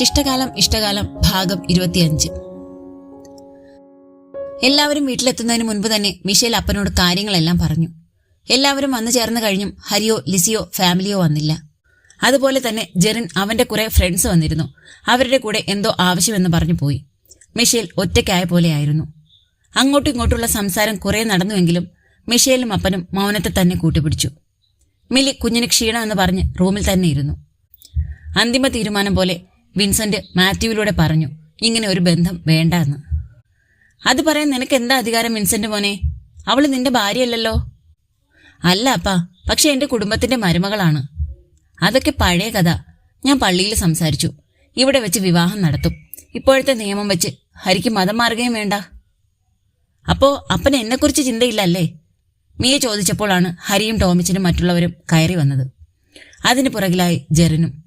ശിഷ്ടകാലം ഇഷ്ടകാലം ഭാഗം ഇരുപത്തിയഞ്ച്. എല്ലാവരും വീട്ടിലെത്തുന്നതിന് മുൻപ് തന്നെ മിഷേൽ അപ്പനോട് കാര്യങ്ങളെല്ലാം പറഞ്ഞു. എല്ലാവരും വന്നു ചേർന്ന് കഴിഞ്ഞും ഹരിയോ ലിസിയോ ഫാമിലിയോ വന്നില്ല. അതുപോലെ തന്നെ ജെറിൻ അവന്റെ കുറെ ഫ്രണ്ട്സ് വന്നിരുന്നു. അവരുടെ കൂടെ എന്തോ ആവശ്യമെന്ന് പറഞ്ഞു പോയി. മിഷേൽ ഒറ്റയ്ക്കായ പോലെയായിരുന്നു അങ്ങോട്ടും ഇങ്ങോട്ടുള്ള സംസാരം കുറെ നടന്നുവെങ്കിലും മിഷേലും അപ്പനും മൗനത്തെ തന്നെ കൂട്ടിപ്പിടിച്ചു മിലി കുഞ്ഞിന് ക്ഷീണമെന്ന് പറഞ്ഞ് റൂമിൽ തന്നെ ഇരുന്നു. അന്തിമ തീരുമാനം പോലെ വിൻസെന്റ് മാത്യുവിലൂടെ പറഞ്ഞു ഇങ്ങനെ ഒരു ബന്ധം വേണ്ട എന്ന് അത് പറയാൻ നിനക്ക് എന്താ അധികാരം വിൻസെന്റ് മോനെ? അവൾ നിന്റെ ഭാര്യയല്ലല്ലോ. അല്ല അപ്പാ പക്ഷെ എന്റെ കുടുംബത്തിന്റെ മരുമകളാണ്. അതൊക്കെ പഴയ കഥ. ഞാൻ പള്ളിയിൽ സംസാരിച്ചു. ഇവിടെ വെച്ച് വിവാഹം നടത്തും. ഇപ്പോഴത്തെ നിയമം വെച്ച് ഹരിക്ക് മതം മാറുകയും വേണ്ട. അപ്പോ അപ്പന് എന്നെക്കുറിച്ച് ചിന്തയില്ലല്ലേ? മിയെ ചോദിച്ചപ്പോഴാണ് ഹരിയും ടോമിച്ചനും മറ്റുള്ളവരും കയറി വന്നത്. അതിന് പുറകിലായി ജെറിനും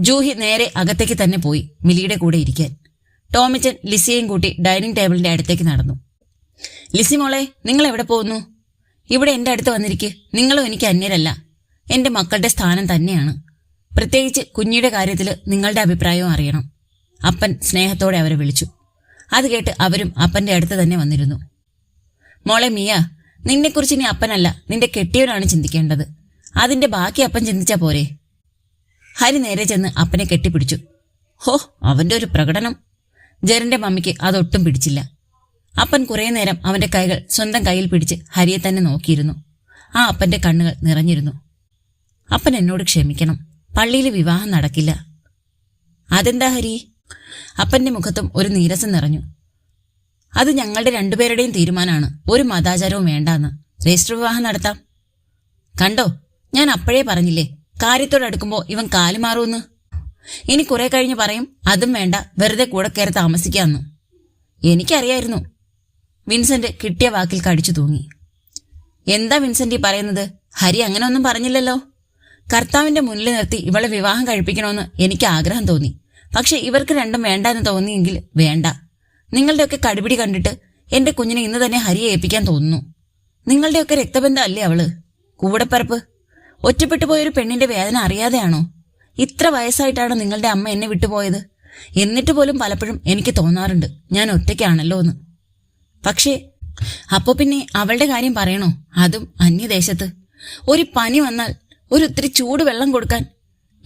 ജൂഹി നേരെ അകത്തേക്ക് തന്നെ പോയി മിലിയുടെ കൂടെ ഇരിക്കാൻ. ടോമിച്ചൻ ലിസിയെയും കൂട്ടി ഡൈനിങ് ടേബിളിന്റെ അടുത്തേക്ക് നടന്നു. ലിസി മോളെ നിങ്ങൾ എവിടെ പോകുന്നു? ഇവിടെ എന്റെ അടുത്ത് വന്നിരിക്കെ. നിങ്ങളും എനിക്ക് അന്യരല്ല. എന്റെ മക്കളുടെ സ്ഥാനം തന്നെയാണ്. പ്രത്യേകിച്ച് കുഞ്ഞിയുടെ കാര്യത്തിൽ നിങ്ങളുടെ അഭിപ്രായവും അറിയണം. അപ്പൻ സ്നേഹത്തോടെ അവരെ വിളിച്ചു. അത് കേട്ട് അവരും അപ്പന്റെ അടുത്ത് തന്നെ വന്നിരുന്നു. മോളെ മിയ നിന്നെക്കുറിച്ച് ഇനി അപ്പനല്ല. നിന്റെ കെട്ടിയവനാണ് ചിന്തിക്കേണ്ടത്. അതിന്റെ ബാക്കി അപ്പൻ ചിന്തിച്ചാ പോരെ? ഹരി നേരെ ചെന്ന് അപ്പനെ കെട്ടിപ്പിടിച്ചു. ഹോ അവന്റെ ഒരു പ്രകടനം. ജരന്റെ മമ്മിക്ക് അതൊട്ടും പിടിച്ചില്ല. അപ്പൻ കുറേ നേരം അവന്റെ കൈകൾ സ്വന്തം കയ്യിൽ പിടിച്ച് ഹരിയെ തന്നെ നോക്കിയിരുന്നു. ആ അപ്പന്റെ കണ്ണുകൾ നിറഞ്ഞിരുന്നു. അപ്പൻ എന്നോട് ക്ഷമിക്കണം. പള്ളിയിൽ വിവാഹം നടക്കില്ല. അതെന്താ ഹരി? അപ്പന്റെ മുഖത്തും ഒരു നീരസം നിറഞ്ഞു. അത് ഞങ്ങളുടെ രണ്ടുപേരുടെയും തീരുമാനമാണ്. ഒരു മതാചാരവും വേണ്ടാന്ന്. രജിസ്റ്റർ വിവാഹം നടത്താം. കണ്ടോ ഞാൻ അപ്പോഴേ പറഞ്ഞില്ലേ? കാര്യത്തോടടുക്കുമ്പോ ഇവൻ കാലുമാറുമെന്ന് ഇനി കുറെ കഴിഞ്ഞ് പറയും അതും വേണ്ട വെറുതെ കൂടെ കയറി താമസിക്കാന്ന്. എനിക്കറിയായിരുന്നു. വിൻസെന്റ് കിട്ടിയ വാക്കിൽ കടിച്ചു തൂങ്ങി. എന്താ വിൻസെന്റ് ഈ പറയുന്നത്? ഹരി അങ്ങനെ ഒന്നും പറഞ്ഞില്ലല്ലോ. കർത്താവിന്റെ മുന്നിൽ നിർത്തി ഇവളെ വിവാഹം കഴിപ്പിക്കണമെന്ന് എനിക്ക് ആഗ്രഹം തോന്നി. പക്ഷെ ഇവർക്ക് രണ്ടും വേണ്ട എന്ന് തോന്നിയെങ്കിൽ വേണ്ട. നിങ്ങളുടെയൊക്കെ കടുപിടി കണ്ടിട്ട് എന്റെ കുഞ്ഞിനെ ഇന്ന് തന്നെ ഹരിയെ ഏൽപ്പിക്കാൻ തോന്നുന്നു. നിങ്ങളുടെയൊക്കെ രക്തബന്ധം അല്ലേ അവൾ? കൂടെപ്പറപ്പ് ഒറ്റപ്പെട്ടു പോയൊരു പെണ്ണിന്റെ വേദന അറിയാതെയാണോ? ഇത്ര വയസ്സായിട്ടാണ് നിങ്ങളുടെ അമ്മ എന്നെ വിട്ടുപോയത്. എന്നിട്ട് പോലും പലപ്പോഴും എനിക്ക് തോന്നാറുണ്ട് ഞാൻ ഒറ്റയ്ക്കാണല്ലോ എന്ന്. പക്ഷേ അപ്പോൾ പിന്നെ അവളുടെ കാര്യം പറയണോ? അതും അന്യദേശത്ത്. ഒരു പനി വന്നാൽ ഒരു ഒത്തിരി ചൂട് വെള്ളം കൊടുക്കാൻ.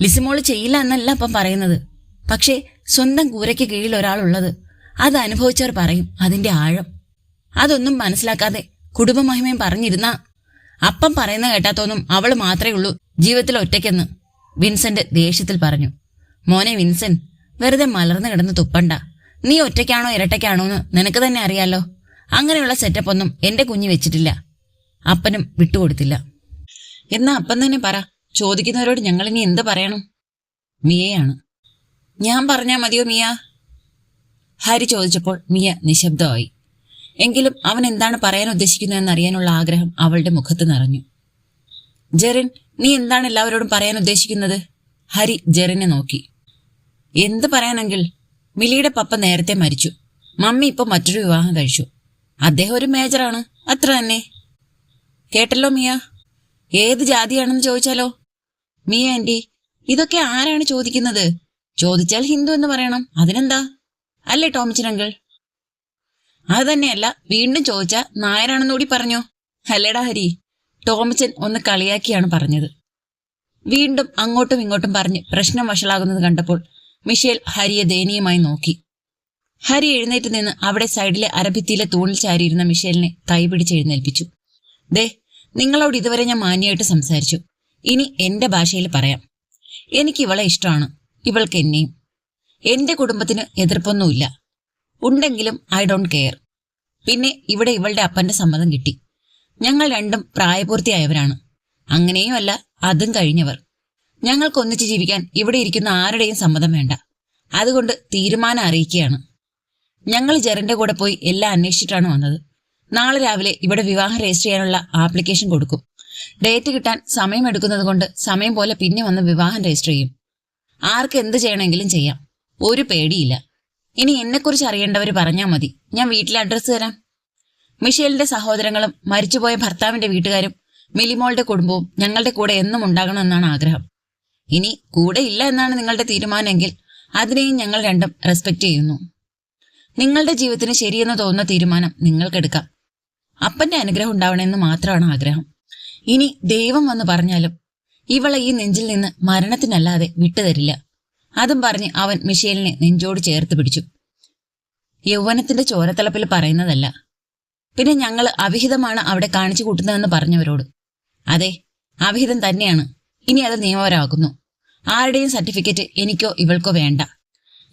ലിസിമോൾ ചെയ്യില്ല എന്നല്ല അപ്പം പറയുന്നത്. പക്ഷേ സ്വന്തം കൂരയ്ക്ക് കീഴിൽ ഒരാളുള്ളത്. അത് അനുഭവിച്ചവർ പറയും അതിന്റെ ആഴം. അതൊന്നും മനസ്സിലാക്കാതെ കുടുംബമഹിമയും പറഞ്ഞിരുന്ന അപ്പം പറയുന്ന കേട്ടാത്തോന്നും അവൾ മാത്രമേ ഉള്ളൂ ജീവിതത്തിൽ ഒറ്റയ്ക്കെന്ന്. വിൻസെന്റ് ദേഷ്യത്തിൽ പറഞ്ഞു. മോനെ വിൻസെന്റ് വെറുതെ മലർന്നു കിടന്ന് തുപ്പണ്ട. നീ ഒറ്റയ്ക്കാണോ ഇരട്ടയ്ക്കാണോ എന്ന് നിനക്ക് തന്നെ അറിയാലോ. അങ്ങനെയുള്ള സെറ്റപ്പ് ഒന്നും എന്റെ കുഞ്ഞ് വെച്ചിട്ടില്ല. അപ്പനും വിട്ടുകൊടുത്തില്ല. എന്നാ അപ്പൻ തന്നെ പറ. ചോദിക്കുന്നവരോട് ഞങ്ങൾ ഇനി എന്ത് പറയണം? മിയയാണ്. ഞാൻ പറഞ്ഞാ മതിയോ മിയ? ഹരി ചോദിച്ചപ്പോൾ മിയ നിശബ്ദമായി. എങ്കിലും അവൻ എന്താണ് പറയാൻ ഉദ്ദേശിക്കുന്നതെന്ന് അറിയാനുള്ള ആഗ്രഹം അവളുടെ മുഖത്ത് നിറഞ്ഞു. ജെറിൻ നീ എന്താണ് എല്ലാവരോടും പറയാൻ ഉദ്ദേശിക്കുന്നത്? ഹരി ജെറിനെ നോക്കി. എന്ത് പറയാനെങ്കിൽ? മിലിയുടെ പപ്പ നേരത്തെ മരിച്ചു. മമ്മി ഇപ്പൊ മറ്റൊരു വിവാഹം കഴിച്ചു. അദ്ദേഹം ഒരു മേജറാണ്. അത്ര തന്നെ. കേട്ടല്ലോ മിയ? ഏത് ജാതിയാണെന്ന് ചോദിച്ചാലോ? മിയ ആന്റി ഇതൊക്കെ ആരാണ് ചോദിക്കുന്നത്? ചോദിച്ചാൽ ഹിന്ദു എന്ന് പറയണം. അതിനെന്താ? അല്ലേ ടോമിച്ചനങ്കിൾ അത് തന്നെയല്ല വീണ്ടും ചോദിച്ച നായരാണെന്നുകൂടി പറഞ്ഞു? അല്ലേടാ ഹരി ടോമിച്ചൻ ഒന്ന് കളിയാക്കിയാണ് പറഞ്ഞത്. വീണ്ടും അങ്ങോട്ടും ഇങ്ങോട്ടും പറഞ്ഞ് പ്രശ്നം വഷളാകുന്നത് കണ്ടപ്പോൾ മിഷേൽ ഹരിയെ ദയനീയമായി നോക്കി. ഹരി എഴുന്നേറ്റ് നിന്ന് അവിടെ സൈഡിലെ അരഭിത്തിയിലെ തൂണിൽ ചാരിയിരുന്ന മിഷേലിനെ കൈപിടിച്ച് എഴുന്നേൽപ്പിച്ചു. ദേ നിങ്ങളോട് ഇതുവരെ ഞാൻ മാന്യമായിട്ട് സംസാരിച്ചു. ഇനി എന്റെ ഭാഷയിൽ പറയാം. എനിക്ക് ഇവളെ ഇഷ്ടമാണ് ഇവൾക്ക് എന്നെയും. എന്റെ കുടുംബത്തിന് എതിർപ്പൊന്നുമില്ല. ഉണ്ടെങ്കിലും ഐ ഡോണ്ട് കെയർ പിന്നെ ഇവിടെ ഇവളുടെ അപ്പന്റെ സമ്മതം കിട്ടി. ഞങ്ങൾ രണ്ടും പ്രായപൂർത്തിയായവരാണ്. അങ്ങനെയും അല്ല അതും കഴിഞ്ഞവർ. ഞങ്ങൾക്ക് ഒന്നിച്ച് ജീവിക്കാൻ ഇവിടെ ഇരിക്കുന്ന ആരുടെയും സമ്മതം വേണ്ട. അതുകൊണ്ട് തീരുമാനം അറിയിക്കുകയാണ്. ഞങ്ങൾ ജെറിന്റെ കൂടെ പോയി എല്ലാം അന്വേഷിച്ചിട്ടാണ് വന്നത്. നാളെ രാവിലെ ഇവിടെ വിവാഹം രജിസ്റ്റർ ചെയ്യാനുള്ള ആപ്ലിക്കേഷൻ കൊടുക്കും. ഡേറ്റ് കിട്ടാൻ സമയമെടുക്കുന്നത് കൊണ്ട് സമയം പോലെ പിന്നെ വന്ന് വിവാഹം രജിസ്റ്റർ ചെയ്യും. ആർക്ക് എന്ത് ചെയ്യണമെങ്കിലും ചെയ്യാം. ഒരു പേടിയില്ല. ഇനി എന്നെക്കുറിച്ച് അറിയേണ്ടവർ പറഞ്ഞാൽ മതി. ഞാൻ വീട്ടിലെ അഡ്രസ്സ് തരാം. മിഷേലിന്റെ സഹോദരങ്ങളും മരിച്ചുപോയ ഭർത്താവിന്റെ വീട്ടുകാരും മിലിമോളുടെ കുടുംബവും ഞങ്ങളുടെ കൂടെ എന്നും ഉണ്ടാകണമെന്നാണ് ആഗ്രഹം. ഇനി കൂടെ ഇല്ല എന്നാണ് നിങ്ങളുടെ തീരുമാനമെങ്കിൽ അതിനെയും ഞങ്ങൾ രണ്ടും റെസ്പെക്ട് ചെയ്യുന്നു. നിങ്ങളുടെ ജീവിതത്തിന് ശരിയെന്ന് തോന്നുന്ന തീരുമാനം നിങ്ങൾക്കെടുക്കാം അപ്പന്റെ അനുഗ്രഹം ഉണ്ടാവണമെന്ന് മാത്രമാണ് ആഗ്രഹം. ഇനി ദൈവം വന്ന് പറഞ്ഞാലും ഇവളെ ഈ നെഞ്ചിൽ നിന്ന് മരണത്തിനല്ലാതെ വിട്ടുതരില്ല. അതും പറഞ്ഞ് അവൻ മിഷേലിനെ നെഞ്ചോട് ചേർത്ത് പിടിച്ചു. യൗവനത്തിന്റെ ചോരത്തിളപ്പിൽ പറയുന്നതല്ല. പിന്നെ ഞങ്ങൾ അവിഹിതമാണ് അവിടെ കാണിച്ചു കൂട്ടുന്നതെന്ന് പറഞ്ഞവരോട്. അതെ അവിഹിതം തന്നെയാണ്. ഇനി അത് നിയമപരമാക്കുന്നു. ആരുടെയും സർട്ടിഫിക്കറ്റ് എനിക്കോ ഇവൾക്കോ വേണ്ട.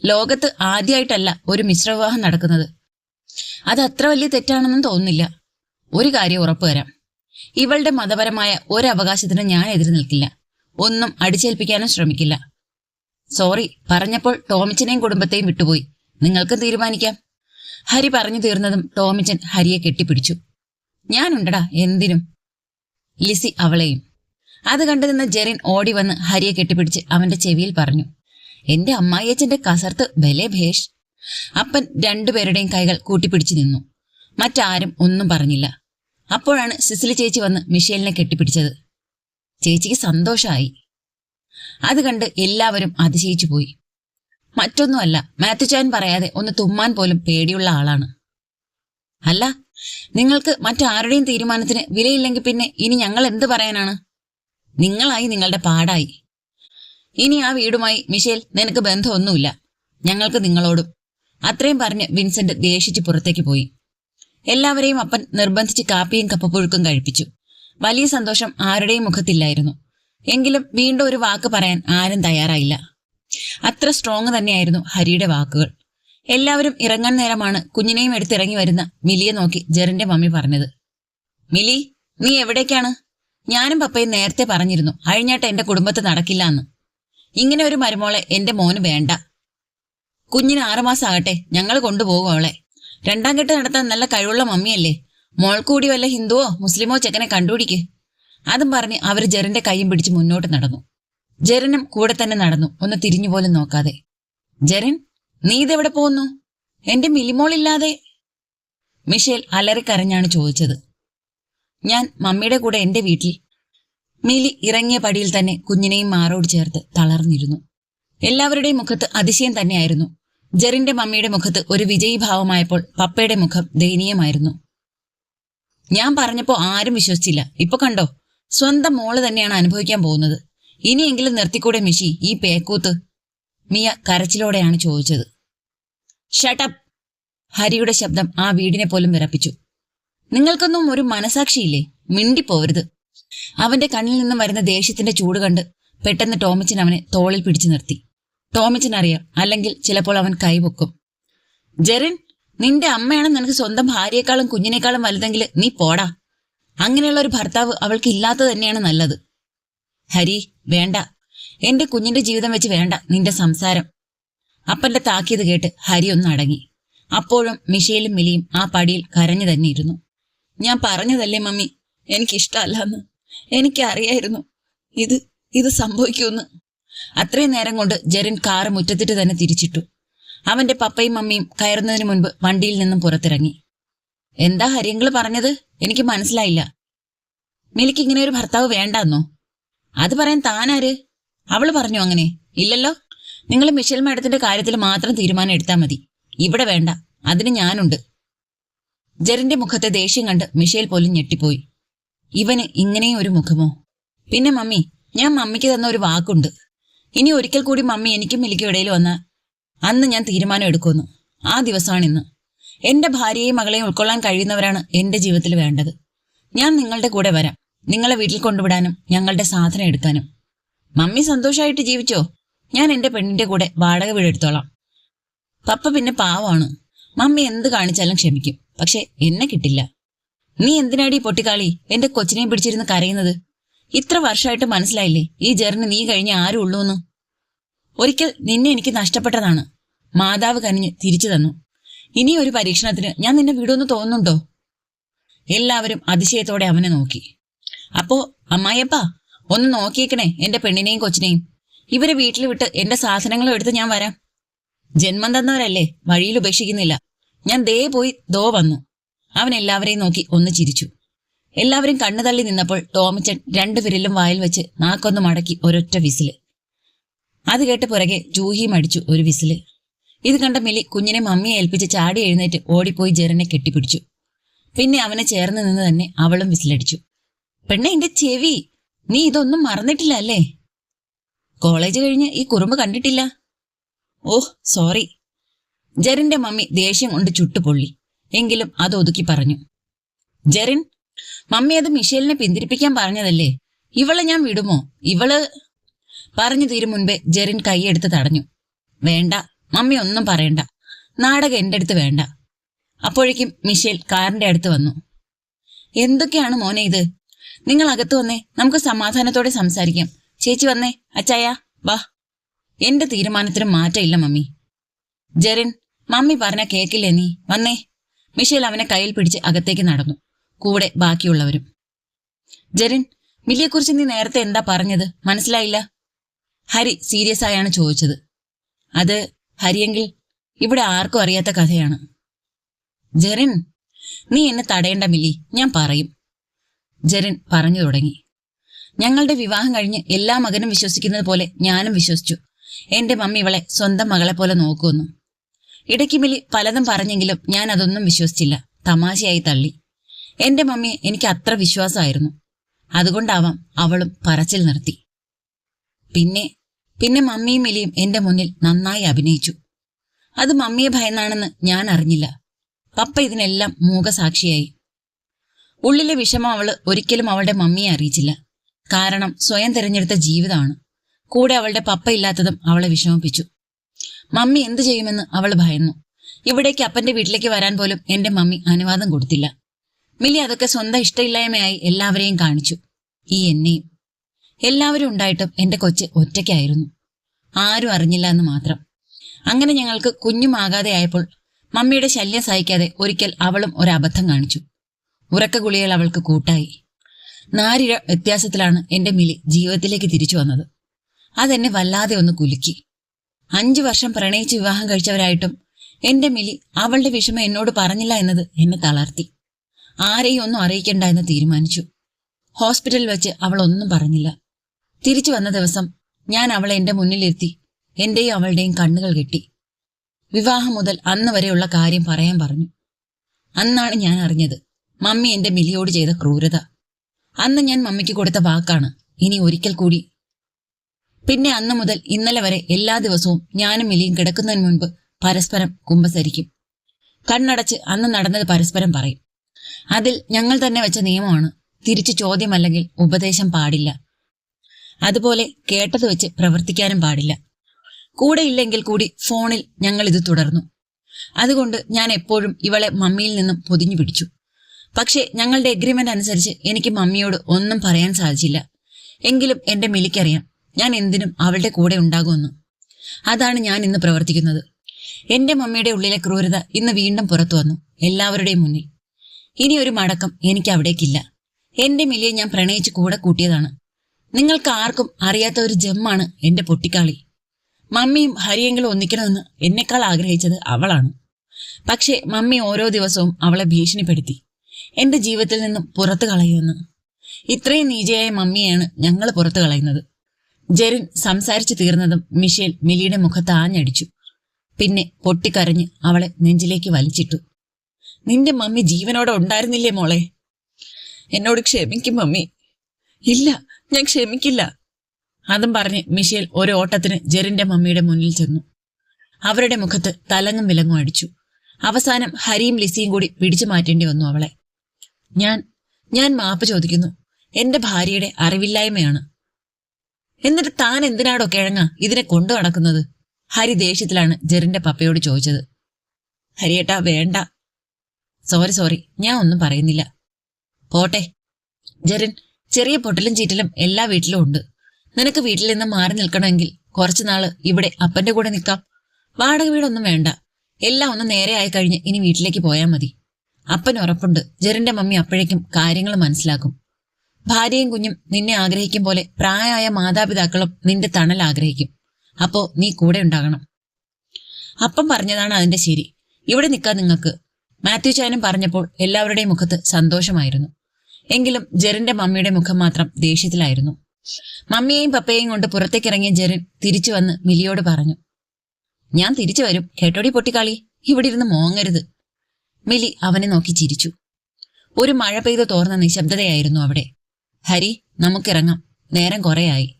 ലോകത്ത് ആദ്യമായിട്ടല്ല ഒരു മിശ്രവിവാഹം നടക്കുന്നത്. അത് അത്ര വലിയ തെറ്റാണെന്നും തോന്നുന്നില്ല. ഒരു കാര്യം ഉറപ്പുവരാം ഇവളുടെ മതപരമായ ഒരു ഞാൻ എതിർ നിൽക്കില്ല ഒന്നും അടിച്ചേൽപ്പിക്കാനും ശ്രമിക്കില്ല. സോറി പറഞ്ഞപ്പോൾ ടോമിച്ചനെയും കുടുംബത്തെയും വിട്ടുപോയി. നിങ്ങൾക്ക് തീരുമാനിക്കാം? ഹരി പറഞ്ഞു തീർന്നതും ടോമിച്ചൻ ഹരിയെ കെട്ടിപ്പിടിച്ചു. ഞാനുണ്ടടാ എന്തിനും. ലിസി അവളെയും. അത് കണ്ടു ജെറിൻ ഓടി വന്ന് ഹരിയെ കെട്ടിപ്പിടിച്ച് അവന്റെ ചെവിയിൽ പറഞ്ഞു എന്റെ അമ്മായിയച്ഛന്റെ കസർത്ത് ബലെ ഭേഷ്. അപ്പൻ രണ്ടുപേരുടെയും കൈകൾ കൂട്ടിപ്പിടിച്ചു നിന്നു. മറ്റാരും ഒന്നും പറഞ്ഞില്ല. അപ്പോഴാണ് സിസിലി ചേച്ചി വന്ന് മിഷേലിനെ കെട്ടിപ്പിടിച്ചത്. ചേച്ചിക്ക് സന്തോഷമായി അത് കണ്ട് എല്ലാവരും അതിശയിച്ചു പോയി. മറ്റൊന്നുമല്ല മാത്യുചാൻ പറയാതെ ഒന്ന് തുമ്മാൻ പോലും പേടിയുള്ള ആളാണ്. അല്ല നിങ്ങൾക്ക് മറ്റാരുടെയും തീരുമാനത്തിന് വിലയില്ലെങ്കിൽ പിന്നെ ഇനി ഞങ്ങൾ എന്ത് പറയാനാണ്? നിങ്ങളായി നിങ്ങളുടെ പാടായി. ഇനി ആ വീടുമായി മിഷേൽ നിനക്ക് ബന്ധമൊന്നുമില്ല. ഞങ്ങൾക്ക് നിങ്ങളോടും. അത്രയും പറഞ്ഞ് വിൻസെന്റ് ദേഷിച്ച് പുറത്തേക്ക് പോയി. എല്ലാവരെയും അപ്പൻ നിർബന്ധിച്ച് കാപ്പിയും കപ്പപ്പുഴുക്കും കഴിപ്പിച്ചു. വലിയ സന്തോഷം ആരുടെയും മുഖത്തില്ലായിരുന്നു. എങ്കിലും വീണ്ടും ഒരു വാക്ക് പറയാൻ ആരും തയ്യാറായില്ല. അത്ര സ്ട്രോങ് തന്നെയായിരുന്നു ഹരിയുടെ വാക്കുകൾ. എല്ലാവരും ഇറങ്ങാൻ നേരമാണ് കുഞ്ഞിനെയും എടുത്തിറങ്ങി വരുന്ന മിലിയെ നോക്കി ജെറിന്റെ മമ്മി പറഞ്ഞത്. മിലി നീ എവിടേക്കാണ്? ഞാനും പപ്പയും നേരത്തെ പറഞ്ഞിരുന്നു അഴിഞ്ഞാട്ട് എന്റെ കുടുംബത്ത് നടക്കില്ല എന്ന്. ഇങ്ങനെ ഒരു മരുമോളെ എന്റെ മോന് വേണ്ട. കുഞ്ഞിന് ആറുമാസം ആകട്ടെ ഞങ്ങൾ കൊണ്ടുപോകും അവളെ. രണ്ടാം കെട്ട് നടത്താൻ നല്ല കഴിവുള്ള മമ്മിയല്ലേ? മോൾക്കൂടി വല്ല ഹിന്ദുവോ മുസ്ലിമോ ചെക്കനെ കണ്ടുപിടിക്ക്. അതും പറഞ്ഞ് അവർ ജരന്റെ കൈയും പിടിച്ച് മുന്നോട്ട് നടന്നു. ജരനും കൂടെ തന്നെ നടന്നു. ഒന്ന് തിരിഞ്ഞു പോലും നോക്കാതെ. ജരൻ നീ ഇതെവിടെ പോകുന്നു എന്റെ മിലിമോളില്ലാതെ? മിഷേൽ അലറിക്കരഞ്ഞാണ് ചോദിച്ചത്. ഞാൻ മമ്മിയുടെ കൂടെ എന്റെ വീട്ടിൽ. മിലി ഇറങ്ങിയ പടിയിൽ തന്നെ കുഞ്ഞിനെയും മാറോട് ചേർത്ത് തളർന്നിരുന്നു. എല്ലാവരുടെയും മുഖത്ത് അതിശയം തന്നെയായിരുന്നു. ജെറിന്റെ മമ്മിയുടെ മുഖത്ത് ഒരു വിജയീഭാവമായപ്പോൾ പപ്പയുടെ മുഖം ദയനീയമായിരുന്നു. ഞാൻ പറഞ്ഞപ്പോ ആരും വിശ്വസിച്ചില്ല. ഇപ്പൊ കണ്ടോ? സ്വന്തം മോൾ തന്നെയാണ് അനുഭവിക്കാൻ പോകുന്നത്. ഇനിയെങ്കിലും നിർത്തിക്കൂടെ മിഷി ഈ പേക്കൂത്ത്? മിയ കരച്ചിലോടെയാണ് ചോദിച്ചത്. ഷട്ടപ്പ് ഹരിയുടെ ശബ്ദം ആ വീടിനെ പോലും വിറപ്പിച്ചു. നിങ്ങൾക്കൊന്നും ഒരു മനസാക്ഷിയില്ലേ? മിണ്ടിപ്പോവരുത്. അവന്റെ കണ്ണിൽ നിന്നും വരുന്ന ദേഷ്യത്തിന്റെ ചൂട് കണ്ട് പെട്ടെന്ന് ടോമിച്ചൻ അവനെ തോളിൽ പിടിച്ചു നിർത്തി. ടോമിച്ചൻ അറിയാം അല്ലെങ്കിൽ ചിലപ്പോൾ അവൻ കൈപൊക്കും ജെറിൻ നിന്റെ അമ്മയാണ് നിനക്ക് സ്വന്തം ഭാര്യയെക്കാളും കുഞ്ഞിനേക്കാളും വലുതെങ്കിൽ നീ പോടാ. അങ്ങനെയുള്ള ഒരു ഭർത്താവ് അവൾക്ക് ഇല്ലാത്തത് തന്നെയാണ് നല്ലത്. ഹരി വേണ്ട. എന്റെ കുഞ്ഞിന്റെ ജീവിതം വെച്ച് വേണ്ട നിന്റെ സംസാരം. അപ്പന്റെ താക്കീത് കേട്ട് ഹരി ഒന്ന് അടങ്ങി. അപ്പോഴും മിഷേലും മിലിയും ആ പടിയിൽ കരഞ്ഞു തന്നെ ഇരുന്നു. ഞാൻ പറഞ്ഞതല്ലേ മമ്മി? എനിക്കിഷ്ടമല്ലെന്ന്. എനിക്കറിയായിരുന്നു. ഇത് ഇത് സംഭവിക്കുമെന്ന്. അത്രയും നേരം കൊണ്ട് ജെറിൻ കാറ് മുറ്റത്തിട്ട് തന്നെ തിരിച്ചിട്ടു. അവന്റെ പപ്പയും മമ്മിയും കയറുന്നതിന് മുൻപ് വണ്ടിയിൽ നിന്നും പുറത്തിറങ്ങി. എന്താ ഹരിയങ്കിൾ പറഞ്ഞത്? എനിക്ക് മനസ്സിലായില്ല. മിലിക്ക് ഇങ്ങനെ ഒരു ഭർത്താവ് വേണ്ടെന്നോ? അത് പറയാൻ താനാര്? അവൾ പറഞ്ഞു അങ്ങനെ? ഇല്ലല്ലോ. നിങ്ങൾ മിഷേൽ മാഡത്തിന്റെ കാര്യത്തിൽ മാത്രം തീരുമാനം എടുത്താൽ മതി. ഇവിടെ വേണ്ട. അതിന് ഞാനുണ്ട്. ജെറിന്റെ മുഖത്തെ ദേഷ്യം കണ്ട് മിഷേൽ പോലും ഞെട്ടിപ്പോയി. ഇവന് ഇങ്ങനെയും ഒരു മുഖമോ? പിന്നെ മമ്മി ഞാൻ മമ്മിക്ക് തന്ന ഒരു വാക്കുണ്ട്. ഇനി ഒരിക്കൽ കൂടി മമ്മി എനിക്കും മിലിക്കും ഇടയിൽ വന്ന അന്ന് ഞാൻ തീരുമാനം എടുക്കുന്നു ആ ദിവസമാണിന്ന് എന്റെ ഭാര്യയെയും മകളെയും ഉൾക്കൊള്ളാൻ കഴിയുന്നവരാണ് എന്റെ ജീവിതത്തിൽ വേണ്ടത്. ഞാൻ നിങ്ങളുടെ കൂടെ വരാം. നിങ്ങളെ വീട്ടിൽ കൊണ്ടുവിടാനും ഞങ്ങളുടെ സാധനം എടുക്കാനും. മമ്മി സന്തോഷമായിട്ട് ജീവിച്ചോ? ഞാൻ എന്റെ പെണ്ണിന്റെ കൂടെ വാടക വീട് എടുത്തോളാം. പപ്പ പിന്നെ പാവമാണ്. മമ്മി എന്ത് കാണിച്ചാലും ക്ഷമിക്കും. പക്ഷെ എന്നെ കിട്ടില്ല. നീ എന്തിനാടി പൊട്ടിക്കാളി? എന്റെ കൊച്ചിനെ പിടിച്ചിരുന്ന് കരയുന്നത്? ഇത്ര വർഷമായിട്ട് മനസ്സിലായില്ലേ? ഈ ജെറിന് നീ കഴിഞ്ഞ ആരും ഉള്ളൂന്ന്? ഒരിക്കൽ നിന്നെ എനിക്ക് നഷ്ടപ്പെട്ടതാണ്. മാതാവ് കനിഞ്ഞ് തിരിച്ചു തന്നു. ഇനി ഒരു പരീക്ഷണത്തിന് ഞാൻ നിന്നെ വിടുമെന്ന് തോന്നുന്നുണ്ടോ? എല്ലാവരും അതിശയത്തോടെ അവനെ നോക്കി. അപ്പോ അമ്മായിയപ്പ ഒന്ന് നോക്കിയേക്കണേ എന്റെ പെണ്ണിനെയും കൊച്ചിനെയും. ഇവരെ വീട്ടിൽ വിട്ട് എന്റെ സാധനങ്ങളും എടുത്ത് ഞാൻ വരാം. ജന്മം തന്നവരല്ലേ വഴിയിൽ ഉപേക്ഷിക്കുന്നില്ല. ഞാൻ ദേ പോയി ദോ വന്നു. അവൻ എല്ലാവരെയും നോക്കി ഒന്ന് ചിരിച്ചു. എല്ലാവരും കണ്ണു തള്ളി നിന്നപ്പോൾ ടോമിച്ചൻ രണ്ടു വിരലും വായിൽ വെച്ച് നാക്കൊന്ന് മടക്കി ഒരൊറ്റ വിസിൽ. അത് കേട്ട് പുറകെ ജൂഹിയും അടിച്ചു ഒരു വിസിൽ. ഇത് കണ്ട മിലി കുഞ്ഞിനെ മമ്മിയെ ഏൽപ്പിച്ച് ചാടി എഴുന്നേറ്റ് ഓടിപ്പോയി ജെറിനെ കെട്ടിപ്പിടിച്ചു. പിന്നെ അവനെ ചേർന്ന് നിന്ന് തന്നെ അവളും വിസിലടിച്ചു. പെണ്ണെ എന്റെ ചെവി നീ ഇതൊന്നും മറന്നിട്ടില്ല അല്ലേ? കോളേജ് കഴിഞ്ഞ് ഈ കുറുമ്പ് കണ്ടിട്ടില്ല? ഓഹ് സോറി. ജെറിന്റെ മമ്മി ദേഷ്യം കൊണ്ട് ചുട്ടുപൊള്ളി. എങ്കിലും അത് ഒതുക്കി പറഞ്ഞു. ജെറിൻ മമ്മി അത് മിഷേലിനെ പിന്തിരിപ്പിക്കാൻ പറഞ്ഞതല്ലേ? ഇവളെ ഞാൻ വിടുമോ? ഇവൾ പറഞ്ഞു തീരും മുൻപേ ജെറിൻ കൈയെടുത്ത് തടഞ്ഞു. വേണ്ട മമ്മി ഒന്നും പറയണ്ട. നാടകം എന്റെ അടുത്ത് വേണ്ട. അപ്പോഴേക്കും മിഷേൽ കാറിന്റെ അടുത്ത് വന്നു. എന്തൊക്കെയാണ് മോനെ ഇത്? നിങ്ങൾ അകത്ത് വന്നേ നമുക്ക് സമാധാനത്തോടെ സംസാരിക്കാം. ചേച്ചി വന്നേ അച്ചായ വാ. എന്റെ തീരുമാനത്തിന് മാറ്റമില്ല മമ്മി. ജെറിൻ മമ്മി പറഞ്ഞ കേക്കില്ലേ നീ? വന്നേ. മിഷേൽ അവനെ കയ്യിൽ പിടിച്ച് അകത്തേക്ക് നടന്നു. കൂടെ ബാക്കിയുള്ളവരും. ജെറിൻ മില്ലിയെക്കുറിച്ച് നീ നേരത്തെ എന്താ പറഞ്ഞത്? മനസ്സിലായില്ല? ഹരി സീരിയസ് ആയാണ് ചോദിച്ചത്. അത് ഹരിയെങ്കിൽ ഇവിടെ ആർക്കും അറിയാത്ത കഥയാണ്. ജെറിൻ നീ എന്നെ തടയേണ്ട മില്ലി. ഞാൻ പറയും. ജെറിൻ പറഞ്ഞു തുടങ്ങി. ഞങ്ങളുടെ വിവാഹം കഴിഞ്ഞ് എല്ലാ മകനും വിശ്വസിക്കുന്നത് പോലെ ഞാനും വിശ്വസിച്ചു. എന്റെ മമ്മി ഇവളെ സ്വന്തം മകളെ പോലെ നോക്കുമെന്നു ഇടയ്ക്ക് മിലി പലതും പറഞ്ഞെങ്കിലും ഞാൻ അതൊന്നും വിശ്വസിച്ചില്ല. തമാശയായി തള്ളി. എന്റെ മമ്മിയെ എനിക്ക് അത്ര വിശ്വാസമായിരുന്നു. അതുകൊണ്ടാവാം അവളും പറച്ചിൽ നിർത്തി. പിന്നെ പിന്നെ മമ്മിയും എലിയും എന്റെ മുന്നിൽ നന്നായി അഭിനയിച്ചു. അത് മമ്മിയെ ഭയന്നാണെന്ന് ഞാൻ അറിഞ്ഞില്ല. പപ്പ ഇതിനെല്ലാം മൂകസാക്ഷിയായി. ഉള്ളിലെ വിഷമം അവൾ ഒരിക്കലും അവളുടെ മമ്മിയെ അറിയിച്ചില്ല. കാരണം സ്വയം തിരഞ്ഞെടുത്ത ജീവിതമാണ്. കൂടെ അവളുടെ പപ്പ ഇല്ലാത്തതും അവളെ വിഷമിപ്പിച്ചു. മമ്മി എന്തു ചെയ്യുമെന്ന് അവൾ ഭയന്നു. ഇവിടേക്ക് അപ്പന്റെ വീട്ടിലേക്ക് വരാൻ പോലും എന്റെ മമ്മി അനുവാദം കൊടുത്തില്ല. മിലി അതൊക്കെ സ്വന്തം ഇഷ്ടമില്ലായ്മയായി എല്ലാവരെയും കാണിച്ചു. ഈ എന്നെയും. എല്ലാവരും ഉണ്ടായിട്ടും എന്റെ കൊച്ച് ഒറ്റയ്ക്കായിരുന്നു. ആരും അറിഞ്ഞില്ല എന്ന് മാത്രം. അങ്ങനെ ഞങ്ങൾക്ക് കുഞ്ഞുമാകാതെ ആയപ്പോൾ മമ്മിയുടെ ശല്യം സഹിക്കാതെ ഒരിക്കൽ അവളും ഒരു അബദ്ധം കാണിച്ചു. ഉറക്ക ഗുളികൾ അവൾക്ക് കൂട്ടായി. നാരിഴ വ്യത്യാസത്തിലാണ് എന്റെ മിലി ജീവിതത്തിലേക്ക് തിരിച്ചു വന്നത്. അതെന്നെ വല്ലാതെ ഒന്ന് കുലുക്കി. അഞ്ചു വർഷം പ്രണയിച്ച് വിവാഹം കഴിച്ചവരായിട്ടും എന്റെ മിലി അവളുടെ വിഷമം എന്നോട് പറഞ്ഞില്ല എന്നത് എന്നെ തളർത്തി. ആരെയും ഒന്നും അറിയിക്കണ്ട എന്ന് തീരുമാനിച്ചു. ഹോസ്പിറ്റലിൽ വെച്ച് അവൾ ഒന്നും പറഞ്ഞില്ല. തിരിച്ചു വന്ന ദിവസം ഞാൻ അവളെ എന്റെ മുന്നിലിരുത്തി എന്റെയും അവളുടെയും കണ്ണുകൾ കെട്ടി. വിവാഹം മുതൽ അന്ന് വരെയുള്ള കാര്യം പറയാൻ പറഞ്ഞു. അന്നാണ് ഞാൻ അറിഞ്ഞത് മമ്മി എന്റെ മിലിയോട് ചെയ്ത ക്രൂരത. അന്ന് ഞാൻ മമ്മിക്ക് കൊടുത്ത വാക്കാണ് ഇനി ഒരിക്കൽ കൂടി. പിന്നെ അന്ന് മുതൽ ഇന്നലെ വരെ എല്ലാ ദിവസവും ഞാനും മിലിയും കിടക്കുന്നതിന് മുൻപ് പരസ്പരം കുമ്പസരിക്കും. കണ്ണടച്ച് അന്ന് നടന്നത് പരസ്പരം പറയും. അതിൽ ഞങ്ങൾ തന്നെ വെച്ച നിയമമാണ് തിരിച്ചു ചോദ്യമല്ലെങ്കിൽ ഉപദേശം പാടില്ല. അതുപോലെ കേട്ടത് വെച്ച് പ്രവർത്തിക്കാനും പാടില്ല. കൂടെ ഇല്ലെങ്കിൽ കൂടി ഫോണിൽ ഞങ്ങൾ ഇത് തുടർന്നു. അതുകൊണ്ട് ഞാൻ എപ്പോഴും ഇവളെ മമ്മിയിൽ നിന്നും പൊതിഞ്ഞു പിടിച്ചു. പക്ഷേ ഞങ്ങളുടെ എഗ്രിമെന്റ് അനുസരിച്ച് എനിക്ക് മമ്മിയോട് ഒന്നും പറയാൻ സാധിച്ചില്ല. എങ്കിലും എന്റെ മിലിക്കറിയാം. ഞാൻ എന്തിനും അവളുടെ കൂടെ ഉണ്ടാകുമെന്ന്. അതാണ് ഞാൻ ഇന്ന് പ്രവർത്തിക്കുന്നത്. എന്റെ മമ്മിയുടെ ഉള്ളിലെ ക്രൂരത ഇന്ന് വീണ്ടും പുറത്തു വന്നു എല്ലാവരുടെയും മുന്നിൽ. ഇനി ഒരു മടക്കം എനിക്ക് അവിടേക്കില്ല. എന്റെ മിലിയെ ഞാൻ പ്രണയിച്ച് കൂടെ കൂട്ടിയതാണ്. നിങ്ങൾക്ക് ആർക്കും അറിയാത്ത ഒരു ജമ്മാണ് എന്റെ പൊട്ടിക്കാളി. മമ്മിയും ഹരിയെങ്കിലും ഒന്നിക്കണമെന്ന് എന്നെക്കാൾ ആഗ്രഹിച്ചത് അവളാണ്. പക്ഷേ മമ്മി ഓരോ ദിവസവും അവളെ ഭീഷണിപ്പെടുത്തി. എന്റെ ജീവിതത്തിൽ നിന്നും പുറത്തു കളയുമെന്ന്. ഇത്രയും നീചയായ മമ്മിയാണ് ഞങ്ങൾ പുറത്തു കളയുന്നത്. ജെറിൻ സംസാരിച്ചു തീർന്നതും മിഷേൽ മിലിയുടെ മുഖത്ത് ആഞ്ഞടിച്ചു. പിന്നെ പൊട്ടിക്കരഞ്ഞ് അവളെ നെഞ്ചിലേക്ക് വലിച്ചിട്ടു. നിന്റെ മമ്മി ജീവനോടെ ഉണ്ടായിരുന്നില്ലേ മോളെ? എന്നോട് ക്ഷമിക്കും മമ്മി. ഇല്ല ഞാൻ ക്ഷമിക്കില്ല. അതും പറഞ്ഞ് മിഷേൽ ഒരു ഓട്ടത്തിന് ജെറിന്റെ മമ്മിയുടെ മുന്നിൽ ചെന്നു. അവരുടെ മുഖത്ത് തലങ്ങും വിലങ്ങും അടിച്ചു. അവസാനം ഹരിയും ലിസിയും കൂടി പിടിച്ചു മാറ്റേണ്ടി വന്നു അവളെ. ഞാൻ ഞാൻ മാപ്പ് ചോദിക്കുന്നു. എന്റെ ഭാര്യയുടെ അറിവില്ലായ്മയാണ്. എന്നിട്ട് താൻ എന്തിനാടോ കിഴങ്ങ ഇതിനെ കൊണ്ടു നടക്കുന്നത്? ഹരി ദേഷ്യത്തിലാണ് ജെറിന്റെ പപ്പയോട് ചോദിച്ചത്. ഹരിയേട്ടാ വേണ്ട. സോറി സോറി ഞാൻ ഒന്നും പറയുന്നില്ല. പോട്ടെ. ജെറിൻ ചെറിയ പൊട്ടലും ചീറ്റലും എല്ലാ വീട്ടിലും ഉണ്ട്. നിനക്ക് വീട്ടിൽ നിന്ന് മാറി നിൽക്കണമെങ്കിൽ കുറച്ചു നാൾ ഇവിടെ അപ്പന്റെ കൂടെ നിൽക്കാം. വാടക വീടൊന്നും വേണ്ട. എല്ലാം ഒന്ന് നേരെ ആയി കഴിഞ്ഞ് ഇനി വീട്ടിലേക്ക് പോയാൽ മതി. അപ്പൻ ഉറപ്പുണ്ട്. ജെറിന്റെ മമ്മി അപ്പോഴേക്കും കാര്യങ്ങൾ മനസ്സിലാക്കും. ഭാര്യയും കുഞ്ഞും നിന്നെ ആഗ്രഹിക്കും പോലെ പ്രായമായ മാതാപിതാക്കളും നിന്റെ തണൽ ആഗ്രഹിക്കും. അപ്പോ നീ കൂടെ ഉണ്ടാകണം. അപ്പം പറഞ്ഞതാണ് അതിന്റെ ശരി. ഇവിടെ നിൽക്കാൻ നിങ്ങൾക്ക് മാത്യു ചാനും പറഞ്ഞപ്പോൾ എല്ലാവരുടെയും മുഖത്ത് സന്തോഷമായിരുന്നു. എങ്കിലും ജെറിന്റെ മമ്മിയുടെ മുഖം മാത്രം ദേഷ്യത്തിലായിരുന്നു. മമ്മിയെയും പപ്പയെയും കൊണ്ട് പുറത്തേക്കിറങ്ങിയ ജെറിൻ തിരിച്ചു വന്ന് മിലിയോട് പറഞ്ഞു ഞാൻ തിരിച്ചു വരും. കേട്ടോടി പൊട്ടിക്കാളി? ഇവിടെ ഇരുന്ന് മോങ്ങരുത്. മിലി അവനെ നോക്കി ചിരിച്ചു. ഒരു മഴ പെയ്ത് തോർന്ന നിശബ്ദതയായിരുന്നു അവിടെ. ഹരി നമുക്കിറങ്ങാം. നേരം കുറേയായി.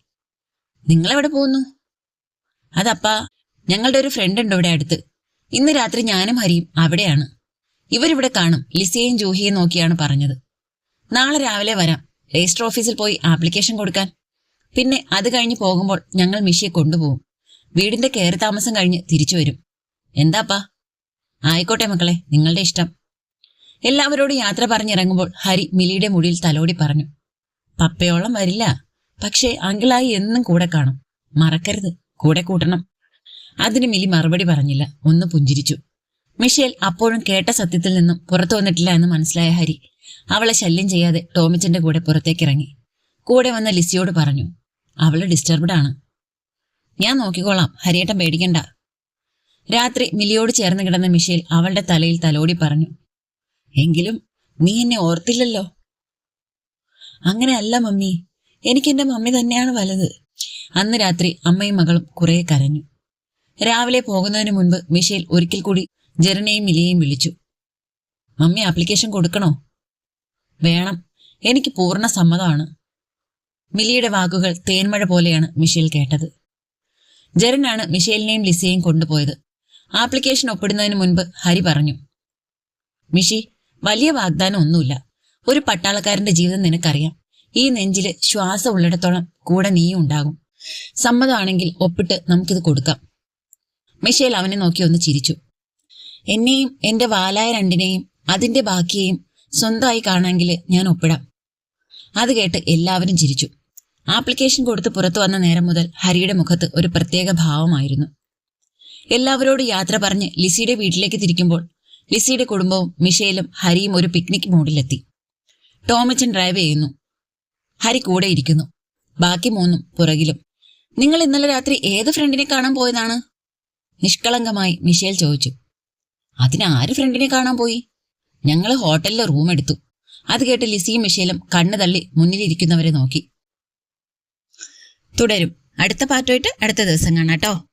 നിങ്ങളെവിടെ പോകുന്നു? അതപ്പാ ഞങ്ങളുടെ ഒരു ഫ്രണ്ട് ഉണ്ട് ഇവിടെ അടുത്ത്. ഇന്ന് രാത്രി ഞാനും ഹരിയും അവിടെയാണ്. ഇവരിവിടെ കാണും. ലിസയും ജൂഹിയും നോക്കിയാണ് പറഞ്ഞത്. നാളെ രാവിലെ വരാം. രജിസ്റ്റർ ഓഫീസിൽ പോയി ആപ്ലിക്കേഷൻ കൊടുക്കാൻ. പിന്നെ അത് കഴിഞ്ഞ് പോകുമ്പോൾ ഞങ്ങൾ മിഷിയെ കൊണ്ടുപോകും. വീടിന്റെ കയറി താമസം കഴിഞ്ഞ് തിരിച്ചു വരും. എന്താപ്പാ? ആയിക്കോട്ടെ മക്കളെ നിങ്ങളുടെ ഇഷ്ടം. എല്ലാവരോടും യാത്ര പറഞ്ഞിറങ്ങുമ്പോൾ ഹരി മിലിയുടെ മുടിയിൽ തലോടി പറഞ്ഞു. പപ്പയോളം വരില്ല. പക്ഷേ അങ്കിളായി എന്നും കൂടെ കാണും. മറക്കരുത്. കൂടെ കൂട്ടണം. അതിന് മിലി മറുപടി പറഞ്ഞില്ല. ഒന്ന് പുഞ്ചിരിച്ചു. മിഷേൽ അപ്പോഴും കേട്ട സത്യത്തിൽ നിന്നും പുറത്തു വന്നിട്ടില്ല എന്ന് മനസ്സിലായ ഹരി അവളെ ശല്യം ചെയ്യാതെ ടോമിച്ചന്റെ കൂടെ പുറത്തേക്ക് ഇറങ്ങി കൂടെ വന്ന ലിസിയോട് പറഞ്ഞു അവൾ ഡിസ്റ്റർബ്ഡ് ആണ്. ഞാൻ നോക്കിക്കോളാം ഹരിയേട്ടൻ പേടിക്കണ്ട. രാത്രി മിലിയോട് ചേർന്ന് കിടന്ന മിഷേൽ അവളുടെ തലയിൽ തലോടി പറഞ്ഞു എങ്കിലും നീ എന്നെ ഓർത്തില്ലല്ലോ. അങ്ങനെയല്ല മമ്മി എനിക്ക് മമ്മി തന്നെയാണ് വലുത്. അന്ന് രാത്രി അമ്മയും മകളും കുറെ കരഞ്ഞു. രാവിലെ പോകുന്നതിന് മുൻപ് മിഷേൽ ഒരിക്കൽ കൂടി ജെറിനെയും മിലിയെയും വിളിച്ചു മമ്മി ആപ്ലിക്കേഷൻ കൊടുക്കണോ? വേണം. എനിക്ക് പൂർണ സമ്മതമാണ്. മിലിയുടെ വാക്കുകൾ തേന്മഴ പോലെയാണ് മിഷേൽ കേട്ടത്. ജെറിനാണ് മിഷേലിനെയും ലിസയെയും കൊണ്ടുപോയത്. ആപ്ലിക്കേഷൻ ഒപ്പിടുന്നതിന് മുൻപ് ഹരി പറഞ്ഞു മിഷി വലിയ വാഗ്ദാനം ഒന്നുമില്ല. ഒരു പട്ടാളക്കാരന്റെ ജീവിതം നിനക്കറിയാം. ഈ നെഞ്ചിൽ ശ്വാസം ഉള്ളിടത്തോളം കൂടെ നീയും ഉണ്ടാകും. സമ്മതമാണെങ്കിൽ ഒപ്പിട്ട് നമുക്കിത് കൊടുക്കാം. മിഷേൽ അവനെ നോക്കി ഒന്ന് ചിരിച്ചു. എന്നെയും എന്റെ വാലായ രണ്ടിനെയും അതിന്റെ ബാക്കിയെയും സ്വന്തമായി കാണാമെങ്കിൽ ഞാൻ ഒപ്പിടാം. അത് കേട്ട് എല്ലാവരും ചിരിച്ചു. ആപ്ലിക്കേഷൻ കൊടുത്ത് പുറത്തു വന്ന നേരം മുതൽ ഹരിയുടെ മുഖത്ത് ഒരു പ്രത്യേക ഭാവമായിരുന്നു. എല്ലാവരോടും യാത്ര പറഞ്ഞ് ലിസിയുടെ വീട്ടിലേക്ക് തിരിക്കുമ്പോൾ ലിസിയുടെ കുടുംബവും മിഷേലും ഹരിയും ഒരു പിക്നിക് മൂഡിലെത്തി. ടോമച്ചൻ ഡ്രൈവ് ചെയ്യുന്നു. ഹരി കൂടെ ഇരിക്കുന്നു. ബാക്കി മൂന്നും പുറകിലും. നിങ്ങൾ ഇന്നലെ രാത്രി ഏത് ഫ്രണ്ടിനെ കാണാൻ പോയതാണ്? നിഷ്കളങ്കമായി മിഷേൽ ചോദിച്ചു. അതിന് ആര് ഫ്രണ്ടിനെ കാണാൻ പോയി? ഞങ്ങൾ ഹോട്ടലിൽ റൂം എടുത്തു. അത് കേട്ട് ലിസിയും മിഷേലും കണ്ണു തള്ളി മുന്നിലിരിക്കുന്നവരെ നോക്കി. തുടരും. അടുത്ത പാർട്ടായിട്ട് അടുത്ത ദിവസം കാണാം കേട്ടോ.